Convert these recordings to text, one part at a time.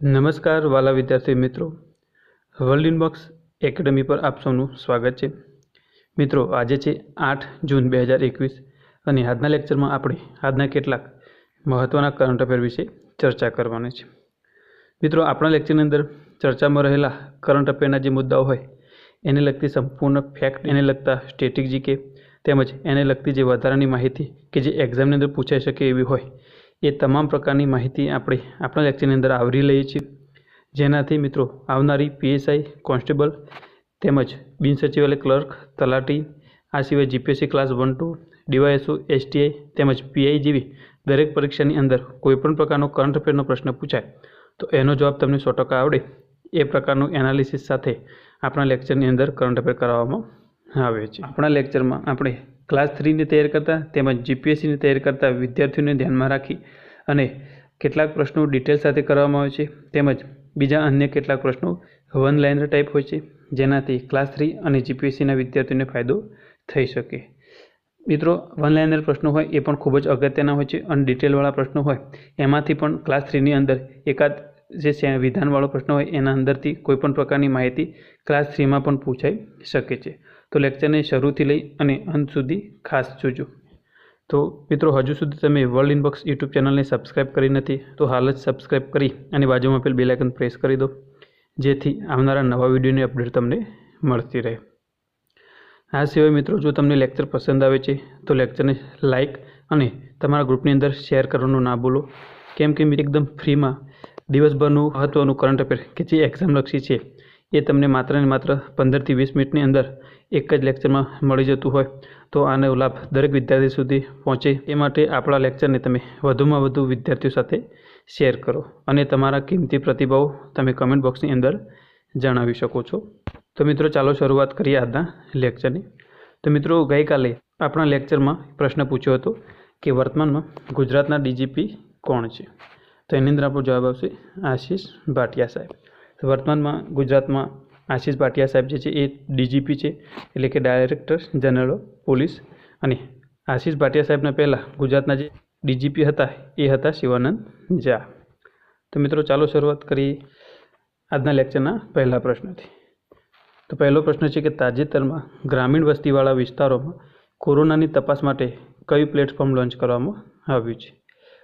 નમસ્કાર વાલા વિદ્યાર્થી મિત્રો. વર્લ્ડ ઇનબોક્સ એકેડમી પર આપ સૌનું સ્વાગત છે. મિત્રો, આજે છે આઠ જૂન બે હજાર એકવીસ અને આજના લેક્ચરમાં આપણે આજના કેટલાક મહત્ત્વના કરંટ અફેર વિશે ચર્ચા કરવાની છે. મિત્રો, આપણા લેક્ચરની અંદર ચર્ચામાં રહેલા કરંટ અફેરના જે મુદ્દાઓ હોય, એને લગતી સંપૂર્ણ ફેક્ટ એને લગતા સ્ટેટિક જીકે તેમજ એને લગતી જે વધારાની માહિતી કે જે એક્ઝામની અંદર પૂછાઈ શકે એવી હોય એ તમામ પ્રકારની માહિતી આપણે આપણા લેક્ચરની અંદર આવરી લઈએ છીએ. જેનાથી મિત્રો આવનારી પીએસઆઈ કોન્સ્ટેબલ તેમજ બિન સચિવાલય ક્લર્ક તલાટી, આ સિવાય GPSC class one two, DYSO, STI તેમજ પીઆઈ જેવી દરેક પરીક્ષાની અંદર કોઈપણ પ્રકારનો કરંટ અફેરનો પ્રશ્ન પૂછાય, તો એનો જવાબ તમને સો ટકા આવડે એ પ્રકારનું એનાલિસિસ સાથે આપણા લેક્ચરની અંદર કરંટ અફેર કરાવવામાં આવે છે. આપણા લેક્ચરમાં આપણે ક્લાસ થ્રીની તૈયાર કરતા તેમજ જીપીએસસીની તૈયાર કરતા વિદ્યાર્થીઓને ધ્યાનમાં રાખી અને કેટલાક પ્રશ્નો ડિટેલ સાથે કરવામાં આવે છે. તેમજ બીજા અન્ય કેટલાક પ્રશ્નો વન લાઇનર ટાઈપ હોય છે, જેનાથી ક્લાસ થ્રી અને જીપીએસસીના વિદ્યાર્થીઓને ફાયદો થઈ શકે. મિત્રો વન લાઇનર પ્રશ્નો હોય એ પણ ખૂબ જ અગત્યના હોય છે અને ડિટેલવાળા પ્રશ્નો હોય એમાંથી પણ ક્લાસ થ્રીની અંદર એકાદ જે વિધાનવાળો પ્રશ્ન હોય એના અંદરથી કોઈપણ પ્રકારની માહિતી ક્લાસ થ્રીમાં પણ પૂછાઈ શકે છે. તો લેક્ચરને શરૂથી લઈ અને અંત સુધી ખાસ જોજો. તો મિત્રો, હજુ સુધી તમે વર્લ્ડ ઇનબોક્સ યુટ્યુબ ચેનલને સબસ્ક્રાઇબ કરી નથી, તો હાલ જ સબસ્ક્રાઇબ કરી અને બાજુમાં આપેલ બેલાઇકન પ્રેસ કરી દો, જેથી આવનારા નવા વિડીયોની અપડેટ તમને મળતી રહે. આ સિવાય મિત્રો, જો તમને લેક્ચર પસંદ આવે છે, તો લેક્ચરને લાઇક અને તમારા ગ્રુપની અંદર શેર કરવાનું ના ભૂલો. કેમ કે એકદમ ફ્રીમાં દિવસભરનું મહત્ત્વનું કરંટ અફેર કે જે એક્ઝામ લક્ષી છે એ તમને માત્ર ને માત્ર પંદરથી વીસ મિનિટની અંદર એક જ લેક્ચરમાં મળી જતું હોય. તો આનો લાભ દરેક વિદ્યાર્થી સુધી પહોંચે. એ માટે આપણા લેક્ચરને તમે વધુમાં વધુ વિદ્યાર્થીઓ સાથે શેર કરો અને તમારા કિંમતી પ્રતિભાવો તમે કમેન્ટ બોક્સની અંદર જણાવી શકો છો. તો મિત્રો, ચાલો શરૂઆત કરીએ આજના લેક્ચરની તો મિત્રો, ગઈકાલે આપણા લેક્ચરમાં પ્રશ્ન પૂછ્યો હતો કે વર્તમાનમાં ગુજરાતના ડીજીપી કોણ છે? તો એની અંદર આપણો જવાબ આવશે આશીષ ભાટિયા સાહેબ. તો વર્તમાનમાં ગુજરાતમાં આશીષ ભાટિયા સાહેબ જે છે એ ડીજીપી છે, એટલે કે ડાયરેક્ટર જનરલ પોલીસ. અને આશીષ ભાટિયા સાહેબના પહેલાં ગુજરાતના જે ડીજીપી હતા, એ હતા શિવાનંદ ઝા. તો મિત્રો, ચાલો શરૂઆત કરીએ આજના લેક્ચરના પહેલા પ્રશ્નથી. તો પહેલો પ્રશ્ન છે કે તાજેતરમાં ગ્રામીણ વસ્તીવાળા વિસ્તારોમાં કોરોનાની તપાસ માટે કયું પ્લેટફોર્મ લોન્ચ કરવામાં આવ્યું છે?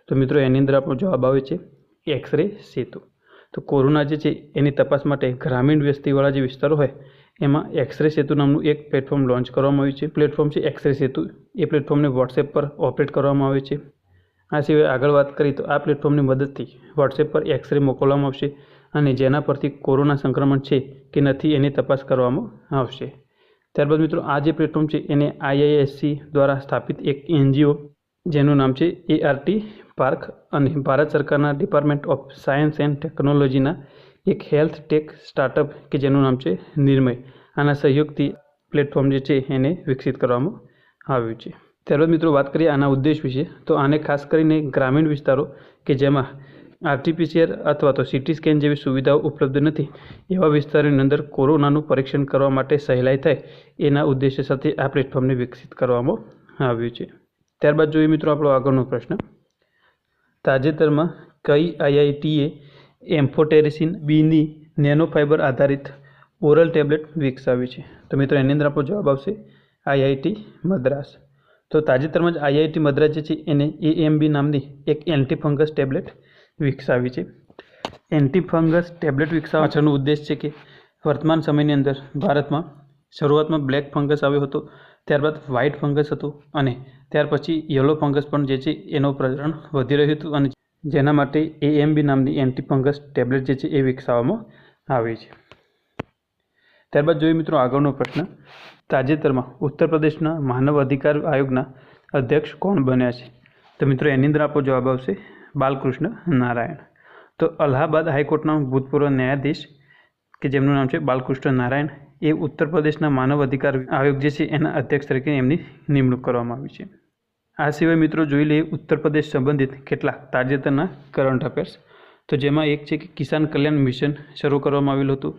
તો મિત્રો, એની અંદર આપણો જવાબ આવે છે એક્સરે સેતુ. તો કોરોના જે છે, એની તપાસ માટે ગ્રામીણ વસ્તીવાળા જે વિસ્તારો હોય, એમાં એક્સરે સેતુ નામનું એક પ્લેટફોર્મ લોન્ચ કરવામાં આવ્યું છે. પ્લેટફોર્મ છે એક્સરે સેતુ. એ પ્લેટફોર્મને વોટ્સએપ પર ઓપરેટ કરવામાં આવે છે. આ સિવાય આગળ વાત કરીએ તો આ પ્લેટફોર્મની મદદથી વોટ્સએપ પર એક્સરે મોકલવામાં આવશે અને જેના પરથી કોરોના સંક્રમણ છે કે નથી એની તપાસ કરવામાં આવશે. ત્યારબાદ મિત્રો, આ જે પ્લેટફોર્મ છે, એને આઈઆઈએસસી દ્વારા સ્થાપિત એક એનજીઓ જેનું નામ છે એઆરટી પાર્ક અને ભારત સરકારના ડિપાર્ટમેન્ટ ઓફ સાયન્સ એન્ડ ટેકનોલોજીના એક હેલ્થ ટેક સ્ટાર્ટઅપ કે જેનું નામ છે નિર્મય. આના સહયોગથી પ્લેટફોર્મ જે છે એને વિકસિત કરવામાં આવ્યું છે. ત્યારબાદ મિત્રો વાત કરીએ આના ઉદ્દેશ વિશે, તો આને ખાસ કરીને ગ્રામીણ વિસ્તારો કે જેમાં આરટીપીસીઆર અથવા તો સીટી સ્કેન જેવી સુવિધાઓ ઉપલબ્ધ નથી, એવા વિસ્તારોની અંદર કોરોનાનું પરીક્ષણ કરવા માટે સહેલાઈ થાય, એના ઉદ્દેશ્ય સાથે આ પ્લેટફોર્મને વિકસિત કરવામાં આવ્યું છે. ત્યારબાદ જોઈએ મિત્રો આપણો આગળનો પ્રશ્ન. તાજેતરમાં કઈ આઈઆઈટીએ એમ્ફોટેરિસિન બીની નેનો ફાઇબર આધારિત ઓરલ ટેબ્લેટ વિકસાવી છે? તો મિત્રો, એની અંદર આપણો જવાબ આવશે આઈઆઈટી મદ્રાસ. તો તાજેતરમાં જ આઈઆઈટી મદ્રાસ જે છે, એને એએમબી નામની એક એન્ટીફંગસ ટેબ્લેટ વિકસાવી છે. એન્ટીફંગસ ટેબ્લેટ વિકસાવવા પાછળનો ઉદ્દેશ છે કે વર્તમાન સમયની અંદર ભારતમાં શરૂઆતમાં બ્લેક ફંગસ આવ્યો હતો, ત્યારબાદ વ્હાઇટ ફંગસ હતું અને ત્યાર પછી યલો ફંગસ પણ જે છે એનું પ્રચરણ વધી રહ્યું હતું અને જેના માટે એએમબી નામની એન્ટી ફંગસ ટેબ્લેટ જે છે એ વિકસાવવામાં આવી છે. ત્યારબાદ જોઈએ મિત્રો આગળનો પ્રશ્ન. તાજેતરમાં ઉત્તર પ્રદેશના માનવ અધિકાર આયોગના અધ્યક્ષ કોણ બન્યા છે? તો મિત્રો એની અંદર આપો જવાબ આવશે બાલકૃષ્ણ નારાયણ. તો અલ્હાબાદ હાઈકોર્ટના ભૂતપૂર્વ ન્યાયાધીશ કે જેમનું નામ છે બાલકૃષ્ણ નારાયણ એ ઉત્તર પ્રદેશના માનવ અધિકાર આયોગ જે છે એના અધ્યક્ષ તરીકે એમની નિમણૂક કરવામાં આવી છે. આ સિવાય મિત્રો જોઈ લઈએ ઉત્તર પ્રદેશ સંબંધિત કેટલાક તાજેતરના કરંટ અફેર્સ તો જેમાં એક છે કે કિસાન કલ્યાણ મિશન શરૂ કરવામાં આવેલું હતું.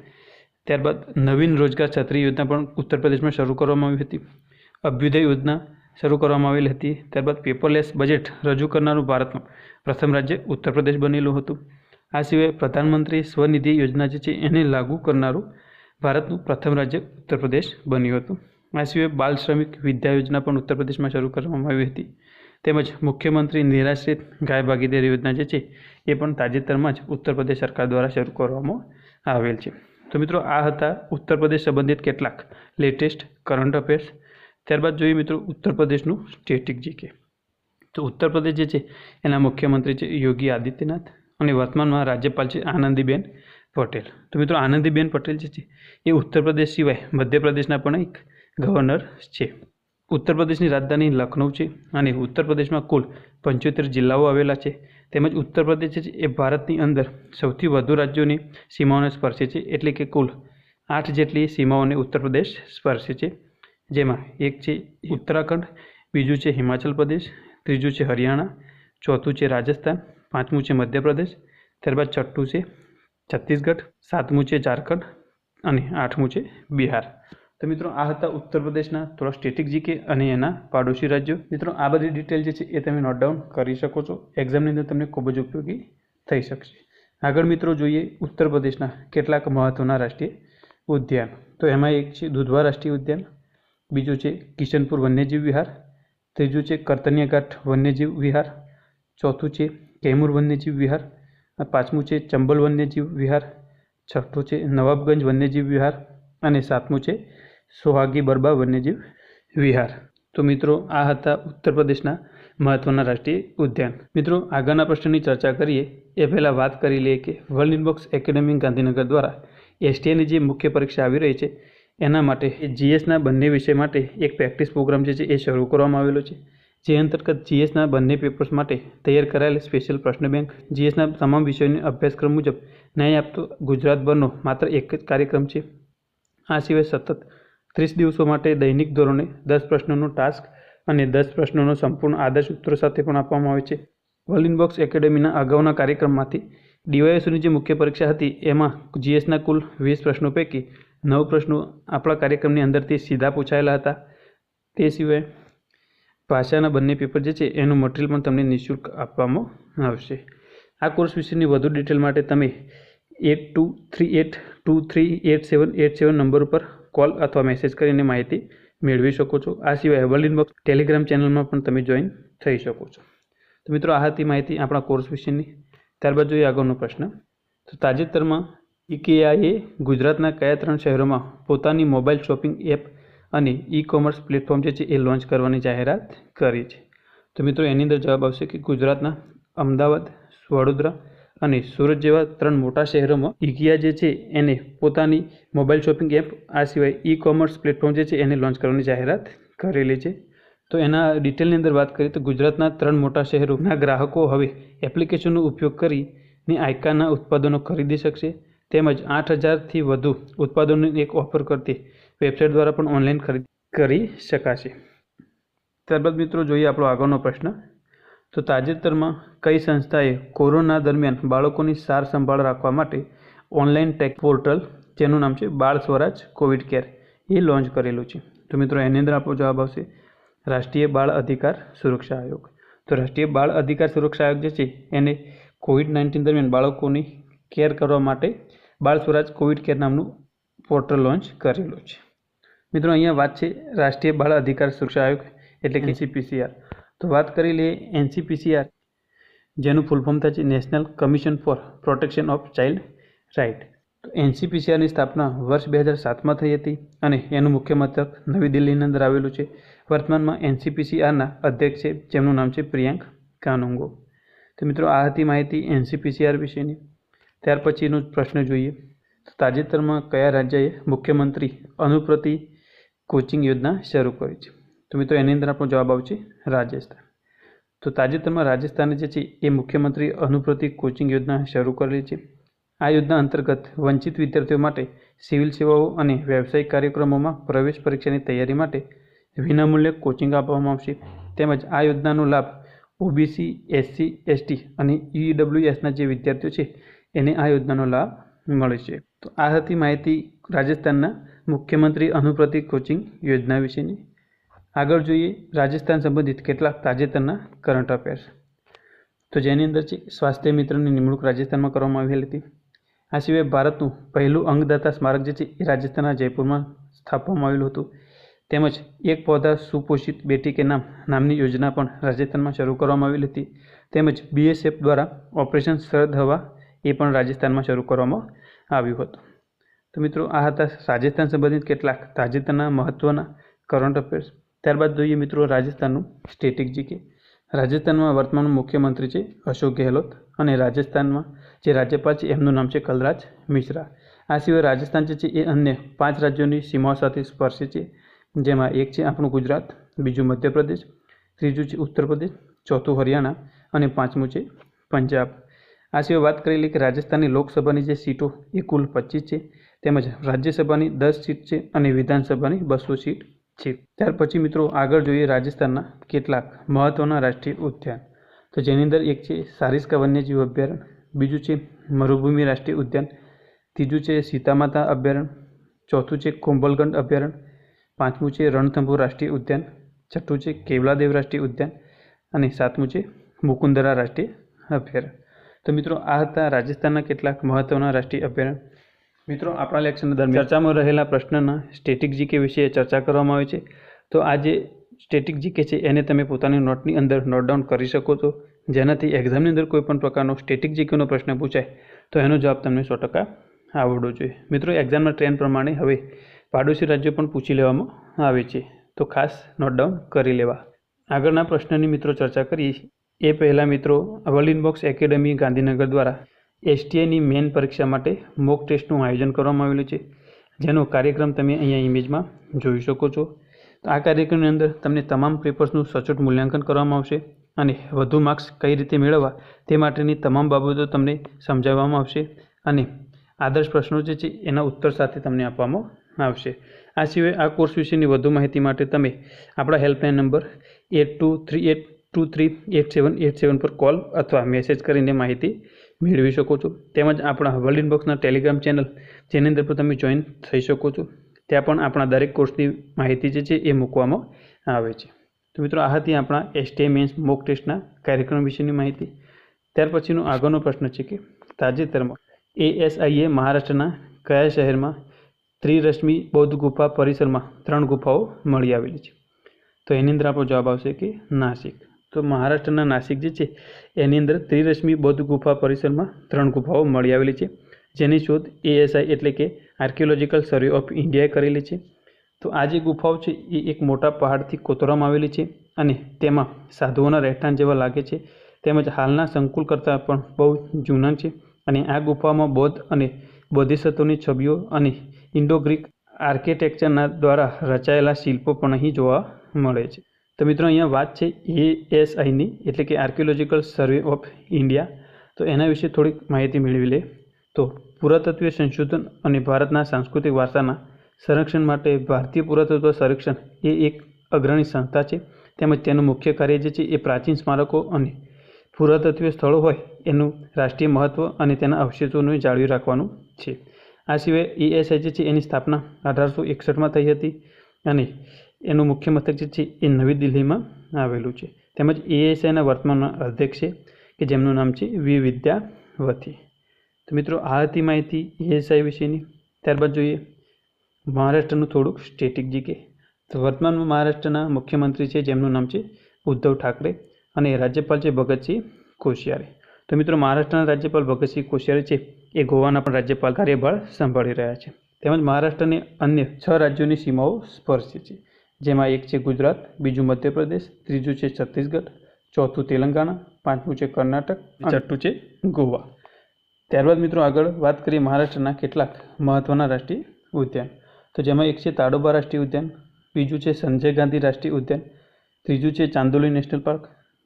ત્યારબાદ નવીન રોજગાર છત્રી યોજના પણ ઉત્તર પ્રદેશમાં શરૂ કરવામાં આવી હતી. અભ્યુદય યોજના શરૂ કરવામાં આવેલી હતી. ત્યારબાદ પેપરલેસ બજેટ રજૂ કરનારું ભારતમાં પ્રથમ રાજ્ય ઉત્તર પ્રદેશ બનેલું હતું. આ સિવાય પ્રધાનમંત્રી સ્વનિધિ યોજના જે છે એને લાગુ કરનારું ભારતનું પ્રથમ રાજ્ય ઉત્તર પ્રદેશ બન્યું હતું. આ સિવાય બાલ શ્રમિક વિદ્યા યોજના પણ ઉત્તર પ્રદેશમાં શરૂ કરવામાં આવી હતી. તેમજ મુખ્યમંત્રી નિરાશ્રિત ગાય ભાગીદારી યોજના જે છે, એ પણ તાજેતરમાં જ ઉત્તર પ્રદેશ સરકાર દ્વારા શરૂ કરવામાં આવેલ છે. તો મિત્રો, આ હતા ઉત્તર પ્રદેશ સંબંધિત કેટલાક લેટેસ્ટ કરંટ અફેર્સ. ત્યારબાદ જોઈએ મિત્રો ઉત્તર પ્રદેશનું સ્ટેટિક જીકે તો ઉત્તર પ્રદેશ જે છે, એના મુખ્યમંત્રી છે યોગી આદિત્યનાથ અને વર્તમાનમાં રાજ્યપાલ છે આનંદીબેન પટેલ. તો મિત્રો આનંદીબેન પટેલ જે છે, એ ઉત્તર પ્રદેશ સિવાય મધ્યપ્રદેશના પણ એક ગવર્નર છે. ઉત્તર પ્રદેશની રાજધાની લખનૌ છે અને ઉત્તર પ્રદેશમાં કુલ પંચોતેર જિલ્લાઓ આવેલા છે. તેમજ ઉત્તર પ્રદેશ છે, એ ભારતની અંદર સૌથી વધુ રાજ્યોની સીમાઓને સ્પર્શે છે, એટલે કે કુલ આઠ જેટલી સીમાઓને ઉત્તર પ્રદેશ સ્પર્શે છે. જેમાં એક છે ઉત્તરાખંડ, બીજું છે હિમાચલ પ્રદેશ, ત્રીજું છે હરિયાણા, ચોથું છે રાજસ્થાન, પાંચમું છે મધ્યપ્રદેશ ત્યારબાદ છઠ્ઠું છે છત્તીસગઢ સાતમું છે ઝારખંડ અને આઠમું છે બિહાર. તો મિત્રો, આ હતા ઉત્તર પ્રદેશના થોડા સ્ટેટિક જીકે અને એના પાડોશી રાજ્યો. મિત્રો, આ બધી ડિટેલ જે છે એ તમે નોટ ડાઉન કરી શકો છો. એક્ઝામની અંદર તમને ખૂબ જ ઉપયોગી થઈ શકશે. આગળ મિત્રો જોઈએ ઉત્તર પ્રદેશના કેટલાક મહત્ત્વના રાષ્ટ્રીય ઉદ્યાન. તો એમાં એક છે દુધવા રાષ્ટ્રીય ઉદ્યાન, બીજું છે કિશનપુર વન્યજીવ વિહાર, ત્રીજું છે કર્તનિયાઘાટ વન્યજીવ વિહાર, ચોથું છે કેમૂર વન્યજીવ વિહાર પાંચમું છે ચંબલ વન્યજીવ વિહાર, છઠ્ઠું છે નવાબગંજ વન્યજીવ વિહાર અને સાતમું છે સોહાગી બરબા વન્યજીવ વિહાર. તો મિત્રો, આ હતા ઉત્તર પ્રદેશના મહત્ત્વના રાષ્ટ્રીય ઉદ્યાન. મિત્રો, આગળના પ્રશ્નની ચર્ચા કરીએ. એ પહેલાં વાત કરી લઈએ કે વર્લ્ડ ઇનબોક્સ એકેડેમી ગાંધીનગર દ્વારા એસટીએની જે મુખ્ય પરીક્ષા આવી રહી છે, એના માટે જીએસના બંને વિષય માટે એક પ્રેક્ટિસ પ્રોગ્રામ જે છે એ શરૂ કરવામાં આવેલો છે. જે અંતર્ગત જીએસના બંને પેપર્સ માટે તૈયાર કરાયેલ સ્પેશિયલ પ્રશ્ન બેંક જીએસના તમામ વિષયોની અભ્યાસક્રમ મુજબ ન્યાય આપતો ગુજરાતભરનો માત્ર એક જ કાર્યક્રમ છે. આ સિવાય સતત ત્રીસ દિવસો માટે દૈનિક ધોરણે દસ પ્રશ્નોનો ટાસ્ક અને દસ પ્રશ્નોનો સંપૂર્ણ આદર્શ ઉત્તરો સાથે પણ આપવામાં આવે છે. વર્લ્ડ ઇનબોક્સ એકેડેમીના અગાઉના કાર્યક્રમમાંથી ડીવાયએસની જે મુખ્ય પરીક્ષા હતી, એમાં જીએસના કુલ વીસ પ્રશ્નો પૈકી નવ પ્રશ્નો આપણા કાર્યક્રમની અંદરથી સીધા પૂછાયેલા હતા. તે સિવાય ભાષાના બંને પેપર જે છે, એનું મટીરિયલ પણ તમને નિઃશુલ્ક આપવામાં આવશે. આ કોર્સ વિશેની વધુ ડિટેલ માટે તમે eight two three eight two three eight seven eight seven number ઉપર કોલ અથવા મેસેજ કરીને માહિતી મેળવી શકો છો. આ સિવાય વર્લ્ડ ઇનબોક્સ ટેલિગ્રામ ચેનલમાં પણ તમે જોઈન થઈ શકો છો. તો મિત્રો, આ હતી માહિતી આપણા કોર્સ વિશેની. ત્યારબાદ જોઈએ આગળનો પ્રશ્ન. તો તાજેતરમાં ઇકેઆઈએ ગુજરાતના કયા ત્રણ શહેરોમાં પોતાની મોબાઈલ શોપિંગ એપ અને ઈ કોમર્સ પ્લેટફોર્મ જે છે એ લોન્ચ કરવાની જાહેરાત કરી છે. તો મિત્રો, એની અંદર જવાબ આવશે કે ગુજરાતના અમદાવાદ, વડોદરા અને સુરત જેવા ત્રણ મોટા શહેરોમાં ઇકિયા જે છે એને પોતાની મોબાઈલ શોપિંગ એપ આ સિવાય ઈ કોમર્સ પ્લેટફોર્મ જે છે એને લોન્ચ કરવાની જાહેરાત કરેલી છે. તો એના ડિટેલની અંદર વાત કરીએ તો ગુજરાતના ત્રણ મોટા શહેરોના ગ્રાહકો હવે એપ્લિકેશનનો ઉપયોગ કરીને આયકાના ઉત્પાદનો ખરીદી શકશે. તેમજ આઠ હજારથી વધુ ઉત્પાદનોની એક ઓફર કરતી વેબસાઇટ દ્વારા પણ ઓનલાઈન ખરીદ કરી શકાશે. ત્યારબાદ મિત્રો જોઈએ આપણો આગળનો પ્રશ્ન. તો તાજેતરમાં કઈ સંસ્થાએ કોરોના દરમિયાન બાળકોની સાર સંભાળ રાખવા માટે ઓનલાઈન ટેક પોર્ટલ, જેનું નામ છે બાળ સ્વરાજ કોવિડ કેર, એ લોન્ચ કરેલું છે. તો મિત્રો એની અંદર આપણો જવાબ આવશે, રાષ્ટ્રીય બાળ અધિકાર સુરક્ષા આયોગ. તો રાષ્ટ્રીય બાળ અધિકાર સુરક્ષા આયોગ જે છે, એને કોવિડ નાઇન્ટીન દરમિયાન બાળકોની કેર કરવા માટે બાળ સ્વરાજ કોવિડ કેર નામનું પોર્ટલ લોન્ચ કરેલું છે. મિત્રો અહીંયા વાત છે રાષ્ટ્રીય બાળ અધિકાર સુરક્ષા આયોગ એટલે કે એનસીપીસીઆર. તો વાત કરી લઈએ એનસીપીસીઆર જેનું ફૂલ ફોર્મ થાય છે national commission for protection of child right તો એનસીપીસીઆરની સ્થાપના વર્ષ બે હજાર સાતમાં થઈ હતી અને એનું મુખ્ય મથક નવી દિલ્હીની અંદર આવેલું છે. વર્તમાનમાં એનસીપીસીઆરના અધ્યક્ષ છે જેમનું નામ છે પ્રિયાંક કાનુંગો. તો મિત્રો આ હતી માહિતી એનસીપીસીઆર વિશેની. ત્યાર પછીનો પ્રશ્ન જોઈએ. તાજેતરમાં કયા રાજ્યએ મુખ્યમંત્રી અનુપ્રતિ કોચિંગ યોજના શરૂ કરી છે? તો મિત્રો, એની અંદર આપણો જવાબ આવશે રાજસ્થાન. તો તાજેતરમાં રાજસ્થાને જે છે, એ મુખ્યમંત્રી અનુપ્રતિ કોચિંગ યોજના શરૂ કરેલી છે. આ યોજના અંતર્ગત વંચિત વિદ્યાર્થીઓ માટે સિવિલ સેવાઓ અને વ્યવસાયિક કાર્યક્રમોમાં પ્રવેશ પરીક્ષાની તૈયારી માટે વિનામૂલ્યે કોચિંગ આપવામાં આવશે. તેમજ આ યોજનાનો લાભ ઓબીસી, એસસી, એસટી અને ઈડબ્લ્યુએસના જે વિદ્યાર્થીઓ છે, એને આ યોજનાનો લાભ મળે છે. તો આ હતી માહિતી રાજસ્થાનના મુખ્યમંત્રી અનુપ્રતિ કોચિંગ યોજના વિશેની. આગળ જોઈએ રાજસ્થાન સંબંધિત કેટલાક તાજેતરના કરંટ અફેર્સ. તો જેની અંદર છે, સ્વાસ્થ્ય મિત્રની નિમણૂક રાજસ્થાનમાં કરવામાં આવેલી હતી. આ સિવાય ભારતનું પહેલું અંગદાતા સ્મારક જે છે, એ રાજસ્થાનના જયપુરમાં સ્થાપવામાં આવેલું હતું. તેમજ એક પૌધા સુપોષિત બેટી કે નામ નામની યોજના પણ રાજસ્થાનમાં શરૂ કરવામાં આવેલી હતી. તેમજ બીએસએફ દ્વારા ઓપરેશન સરદ હવા એ પણ રાજસ્થાનમાં શરૂ કરવામાં આવ્યું હતું. તો મિત્રો, આ હતા રાજસ્થાન સંબંધિત કેટલાક તાજેતરના મહત્ત્વના કરંટ અફેર્સ ત્યારબાદ જોઈએ મિત્રો રાજસ્થાનનું સ્ટેટિક જીકે રાજસ્થાનમાં વર્તમાન મુખ્યમંત્રી છે અશોક ગેહલોત અને રાજસ્થાનમાં જે રાજ્યપાલ છે એમનું નામ છે કલરાજ મિશ્રા. આ સિવાય રાજસ્થાન જે છે એ અન્ય પાંચ રાજ્યોની સીમાઓ સાથે સ્પર્શે છે. જેમાં એક છે આપણું ગુજરાત, બીજું મધ્યપ્રદેશ, ત્રીજું છે ઉત્તર પ્રદેશ ચોથું હરિયાણા અને પાંચમું છે પંજાબ. આ સિવાય વાત કરેલી કે રાજસ્થાનની લોકસભાની જે સીટો એ કુલ પચીસ છે, તેમજ રાજ્યસભાની દસ સીટ છે અને વિધાનસભાની બસો સીટ છે. ત્યાર પછી મિત્રો આગળ જોઈએ રાજસ્થાનના કેટલાક મહત્ત્વના રાષ્ટ્રીય ઉદ્યાન. તો જેની અંદર એક છે સારિસ્કા વન્યજીવ અભયારણ્ય, બીજું છે મરુભૂમિ રાષ્ટ્રીય ઉદ્યાન, ત્રીજું છે સીતામાતા અભયારણ્ય, ચોથું છે કુંભલગંડ અભયારણ્ય, પાંચમું છે રણથંભોર રાષ્ટ્રીય ઉદ્યાન, છઠ્ઠું છે કેવલાદેવ રાષ્ટ્રીય ઉદ્યાન અને સાતમું છે મુકુંદરા રાષ્ટ્રીય અભયારણ્ય. તો મિત્રો, આ હતા રાજસ્થાનના કેટલાક મહત્ત્વના રાષ્ટ્રીય અભયારણ્ય મિત્રો, આપણા લેક્ચર દરમિયાન ચર્ચામાં રહેલા પ્રશ્નના સ્ટેટિક જીકે વિશે ચર્ચા કરવામાં આવે છે. તો આ જે સ્ટેટિક જીકે છે, એને તમે પોતાની નોટની અંદર નોટ ડાઉન કરી શકો છો. જેનાથી એક્ઝામની અંદર કોઈપણ પ્રકારનો સ્ટેટિક જીકેનો પ્રશ્ન પૂછાય, તો એનો જવાબ તમને સો ટકા આવડવો જોઈએ. મિત્રો એક્ઝામના ટ્રેન્ડ પ્રમાણે હવે પાડોશી રાજ્યો પણ પૂછી લેવામાં આવે છે. તો ખાસ નોટ ડાઉન કરી લેવા. આગળના પ્રશ્નની મિત્રો ચર્ચા કરીએ. એ પહેલાં મિત્રો, વર્લ્ડ બોક્સ એકેડમી ગાંધીનગર દ્વારા એસટીઆઈની મેઇન પરીક્ષા માટે મોક ટેસ્ટનું આયોજન કરવામાં આવેલું છે. જેનો કાર્યક્રમ તમે અહીંયા ઇમેજમાં જોઈ શકો છો. આ કાર્યક્રમની અંદર તમને તમામ પેપર્સનું સચોટ મૂલ્યાંકન કરવામાં આવશે અને વધુ માર્ક્સ કઈ રીતે મેળવવા તે માટેની તમામ બાબતો તમને સમજાવવામાં આવશે અને આદર્શ પ્રશ્નો જે છે એના ઉત્તર સાથે તમને આપવામાં આવશે. આ સિવાય આ કોર્સ વિશેની વધુ માહિતી માટે તમે આપણા helpline number eight two three eight two three eight seven eight seven પર કોલ અથવા મેસેજ કરીને માહિતી મેળવી શકો છો. તેમજ આપણા વર્લ્ડ ઇનબોક્સના ટેલિગ્રામ ચેનલ જેની અંદર પણ તમે જોઈન થઈ શકો છો. ત્યાં પણ આપણા દરેક કોર્સની માહિતી જે છે એ મૂકવામાં આવે છે. તો મિત્રો, આ હતી આપણા મેન્સ મોક ટેસ્ટના કાર્યક્રમ વિશેની માહિતી. ત્યાર પછીનો આગળનો પ્રશ્ન છે કે તાજેતરમાં એએસઆઈએ મહારાષ્ટ્રના કયા શહેરમાં ત્રિરશ્મિ બૌદ્ધ ગુફા પરિસરમાં ત્રણ ગુફાઓ મળી આવેલી છે? તો એની અંદર આપણો જવાબ આવશે કે નાસિક. તો મહારાષ્ટ્રના નાસિક જે છે, એની અંદર ત્રિરશ્મી બૌદ્ધ ગુફા પરિસરમાં ત્રણ ગુફાઓ મળી આવેલી છે. જેની શોધ એએસઆઈ એટલે કે આર્કિયોલોજીકલ સર્વે ઓફ ઇન્ડિયાએ કરેલી છે. તો આ જે ગુફાઓ છે, એ એક મોટા પહાડથી કોતરવામાં આવેલી છે અને તેમાં સાધુઓના રહેઠાણ જેવા લાગે છે. તેમજ હાલના સંકુલ કરતાં પણ બહુ જૂના છે અને આ ગુફામાં બૌદ્ધ અને બોધિસત્વની છબીઓ અને ઇન્ડો ગ્રીક આર્કિટેક્ચરના દ્વારા રચાયેલા શિલ્પો પણ અહીં જોવા મળે છે. તો મિત્રો અહીંયા વાત છે એએસઆઈની એટલે કે આર્કિયોલોજીકલ સર્વે ઓફ ઇન્ડિયા તો એના વિશે થોડીક માહિતી મેળવી લે. તો પુરાતત્વીય સંશોધન અને ભારતના સાંસ્કૃતિક વારસાના સંરક્ષણ માટે ભારતીય પુરાતત્વ સંરક્ષણ એ એક અગ્રણી સંસ્થા છે. તેમજ તેનું મુખ્ય કાર્ય જે છે એ પ્રાચીન સ્મારકો અને પુરાતત્વીય સ્થળો હોય એનું રાષ્ટ્રીય મહત્ત્વ અને તેના અવશેષોને જાળવી રાખવાનું છે. આ સિવાય ઈએસઆઈ જે છે એની સ્થાપના અઢારસો એકસઠમાં થઈ હતી અને એનું મુખ્ય મથક જે છે એ નવી દિલ્હીમાં આવેલું છે. તેમજ એએસઆઈના વર્તમાન અધ્યક્ષ છે કે જેમનું નામ છે વી વિદ્યાવતી. તો મિત્રો, આ હતી માહિતી એએસઆઈ વિશેની. ત્યારબાદ જોઈએ, મહારાષ્ટ્રનું થોડુંક સ્ટેટિક જીકે તો વર્તમાનમાં મહારાષ્ટ્રના મુખ્યમંત્રી છે જેમનું નામ છે ઉદ્ધવ ઠાકરે અને રાજ્યપાલ છે ભગતસિંહ કોશિયારી. તો મિત્રો, મહારાષ્ટ્રના રાજ્યપાલ ભગતસિંહ કોશિયારી છે એ ગોવાના પણ રાજ્યપાલ કાર્યભાર સંભાળી રહ્યા છે. તેમજ મહારાષ્ટ્રની અન્ય છ રાજ્યોની સીમાઓ સ્પર્શે છે. જેમાં એક છે ગુજરાત, બીજું મધ્યપ્રદેશ, ત્રીજું છે છત્તીસગઢ, ચોથું તેલંગાણા, પાંચમું છે કર્ણાટક છઠ્ઠું છે ગોવા. ત્યારબાદ મિત્રો આગળ વાત કરીએ મહારાષ્ટ્રના કેટલાક મહત્ત્વના રાષ્ટ્રીય ઉદ્યાન. તો જેમાં એક છે તાડોબા રાષ્ટ્રીય ઉદ્યાન, બીજું છે સંજય ગાંધી રાષ્ટ્રીય ઉદ્યાન, ત્રીજું છે ચાંદોલી નેશનલ પાર્ક,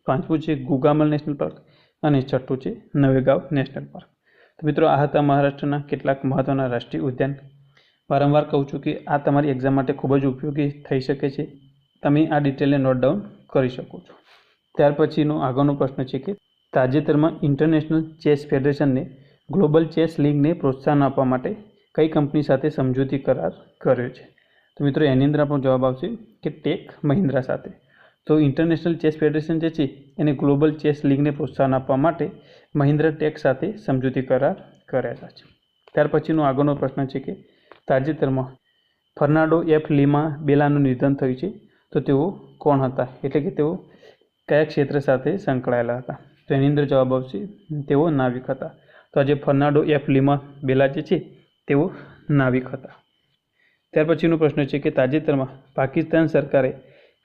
પાંચમું છે ગુગામલ નેશનલ પાર્ક અને છઠ્ઠું છે નવેગાંવ નેશનલ પાર્ક. તો મિત્રો આ હતા મહારાષ્ટ્રના કેટલાક મહત્ત્વના રાષ્ટ્રીય ઉદ્યાન. વારંવાર કહું છું કે આ તમારી એક્ઝામ માટે ખૂબ જ ઉપયોગી થઈ શકે છે. તમે આ ડિટેલને નોટ ડાઉન કરી શકો છો. ત્યાર પછીનો આગળનો પ્રશ્ન છે કે તાજેતરમાં ઇન્ટરનેશનલ ચેસ ફેડરેશનને ગ્લોબલ ચેસ લીગને પ્રોત્સાહન આપવા માટે કઈ કંપની સાથે સમજૂતી કરાર કર્યો છે? તો મિત્રો એની અંદર આપણો જવાબ આવશે કે ટેક મહિન્દ્રા સાથે. તો ઇન્ટરનેશનલ ચેસ ફેડરેશન જે છે, એને ગ્લોબલ ચેસ લીગને પ્રોત્સાહન આપવા માટે મહિન્દ્રા ટેક સાથે સમજૂતી કરાર કર્યા છે. ત્યાર પછીનો આગળનો પ્રશ્ન છે કે તાજેતરમાં ફર્નાડો એફ લીમા બેલાનું નિધન થયું છે. તો તેઓ કોણ હતા? એટલે કે તેઓ કયા ક્ષેત્ર સાથે સંકળાયેલા હતા? તો એની અંદર જવાબ આવશે તેઓ નાવિક હતા. તો આજે ફર્નાડો એફ લીમા બેલા જે છે, તેઓ નાવિક હતા. ત્યાર પછીનો પ્રશ્ન છે કે તાજેતરમાં પાકિસ્તાન સરકારે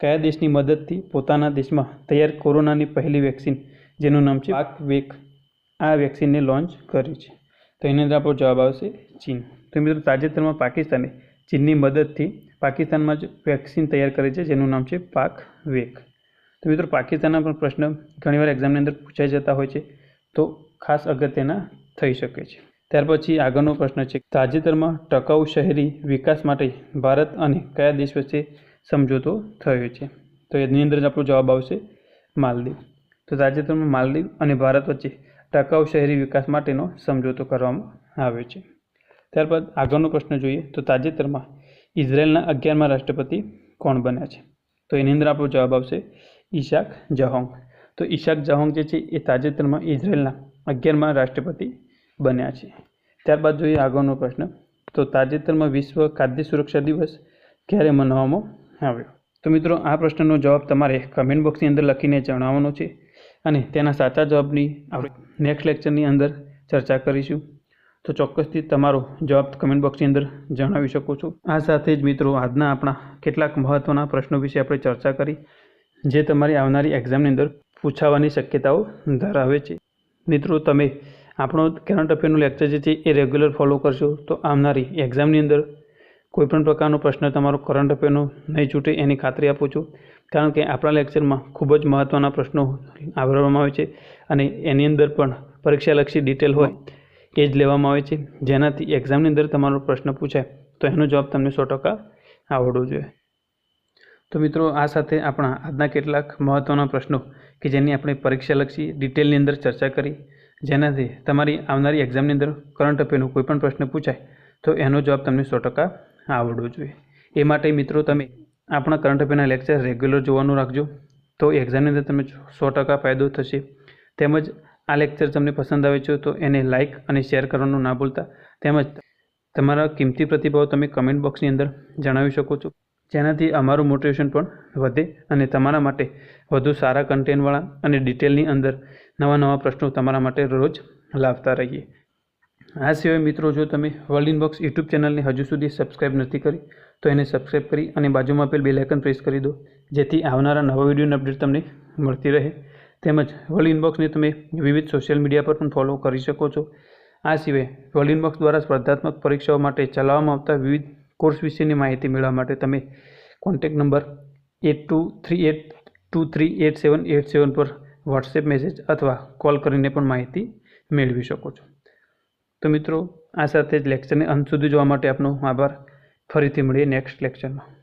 કયા દેશની મદદથી પોતાના દેશમાં તૈયાર કોરોનાની પહેલી વેક્સિન, જેનું નામ છે પાક વેક, આ વેક્સિનને લોન્ચ કરી છે? તો એની અંદર આપણો જવાબ આવશે ચીન. તો મિત્રો તાજેતરમાં પાકિસ્તાને ચીનની મદદથી પાકિસ્તાનમાં જ વેક્સિન તૈયાર કરી છે, જેનું નામ છે પાક વેક. તો મિત્રો પાકિસ્તાનના પણ પ્રશ્ન ઘણીવાર એક્ઝામની અંદર પૂછાઈ જતા હોય છે, તો ખાસ અગત્યના થઈ શકે છે. ત્યાર પછી આગળનો પ્રશ્ન છે, તાજેતરમાં ટકાઉ શહેરી વિકાસ માટે ભારત અને કયા દેશ વચ્ચે સમજૂતો થયો છે? તો એની અંદર જ આપણો જવાબ આવશે માલદીવ. તો તાજેતરમાં માલદીવ અને ભારત વચ્ચે ટકાઉ શહેરી વિકાસ માટેનો સમજૂતો કરવામાં આવ્યો છે. ત્યારબાદ આગળનો પ્રશ્ન જોઈએ તો તાજેતરમાં ઇઝરાયેલના અગિયારમાં રાષ્ટ્રપતિ કોણ બન્યા છે? તો એની અંદર આપણો જવાબ આવશે ઈશાક જહોંગ. તો ઈશાક જહોંગ જે છે એ તાજેતરમાં ઇઝરાયેલના અગિયારમાં રાષ્ટ્રપતિ બન્યા છે. ત્યારબાદ જોઈએ આગળનો પ્રશ્ન. તો તાજેતરમાં વિશ્વ ખાદ્ય સુરક્ષા દિવસ ક્યારે મનાવવામાં આવ્યો? તો મિત્રો, આ પ્રશ્નનો જવાબ તમારે કમેન્ટ બોક્સની અંદર લખીને જણાવવાનો છે. અને તેના સાચા જવાબની આપણે નેક્સ્ટ લેક્ચરની અંદર ચર્ચા કરીશું. તો ચોક્કસથી તમારો જવાબ કમેન્ટ બોક્સની અંદર જણાવી શકો છો. આ સાથે જ મિત્રો આજના આપણા કેટલાક મહત્ત્વના પ્રશ્નો વિશે આપણે ચર્ચા કરી જે તમારી આવનારી એક્ઝામની અંદર પૂછાવાની શક્યતાઓ ધરાવે છે. મિત્રો તમે આપણો કરંટ અફેરનું લેક્ચર જે છે એ રેગ્યુલર ફોલો કરશો તો આવનારી એક્ઝામની અંદર કોઈપણ પ્રકારનો પ્રશ્ન તમારો કરંટ અફેરનો નહીં છૂટે એની ખાતરી આપું છું. કારણ કે આપણા લેક્ચરમાં ખૂબ જ મહત્ત્વના પ્રશ્નો આવરવામાં આવે છે અને એની અંદર પણ પરીક્ષાલક્ષી ડિટેલ હોય એ જ લેવામાં આવે છે. જેનાથી એક્ઝામની અંદર તમારો પ્રશ્ન પૂછાય તો એનો જવાબ તમને સો ટકા આવડવો જોઈએ. તો મિત્રો, આ સાથે આપણા આજના કેટલાક મહત્ત્વના પ્રશ્નો કે જેની આપણે પરીક્ષાલક્ષી ડિટેલની અંદર ચર્ચા કરી, જેનાથી તમારી આવનારી એક્ઝામની અંદર કરંટ અફેરનો કોઈપણ પ્રશ્ન પૂછાય તો એનો જવાબ તમને સો ટકા આવડવો જોઈએ. એ માટે મિત્રો તમે આપણા કરંટ અફેરના લેક્ચર રેગ્યુલર જોવાનું રાખજો. તો એક્ઝામની અંદર તમે સો ટકા ફાયદો થશે. તેમજ આ લેક્ચર તમને પસંદ આવે છે તો એને લાઇક અને શેર કરવાનું ના ભૂલતા. તેમજ તમારા કિંમતી પ્રતિભાવ તમે કમેન્ટ બોક્સની અંદર જણાવી શકો છો. જેનાથી અમારું મોટિવેશન પણ વધે અને તમારા માટે વધુ સારા કન્ટેન્ટવાળા અને ડિટેલની અંદર નવા નવા પ્રશ્નો તમારા માટે રોજ લાવતા રહીએ. આ સિવાય મિત્રો, જો તમે વર્લ્ડ ઇનબોક્સ યુટ્યુબ ચેનલને હજુ સુધી સબસ્ક્રાઇબ નથી કરી, તો એને સબસ્ક્રાઇબ કરી અને બાજુમાં આપેલ બેલાઇકન પ્રેસ કરી દો, જેથી આવનારા નવા વિડીયોની અપડેટ તમને મળતી રહે. તેમજ વર્લ્ડ ઇનબોક્સને તમે વિવિધ સોશિયલ મીડિયા પર પણ ફોલો કરી શકો છો. આ સિવાય વર્લ્ડ ઇનબોક્સ દ્વારા સ્પર્ધાત્મક પરીક્ષાઓ માટે ચલાવવામાં આવતા વિવિધ કોર્સ વિશેની માહિતી મેળવવા માટે તમે contact number eight two three eight two three eight seven eight seven પર વોટ્સએપ મેસેજ અથવા કોલ કરીને પણ માહિતી મેળવી શકો છો. તો મિત્રો, આ સાથે જ લેક્ચરને અંત સુધી જોવા માટે આપનો આભાર. ફરીથી મળીએ નેક્સ્ટ લેક્ચરમાં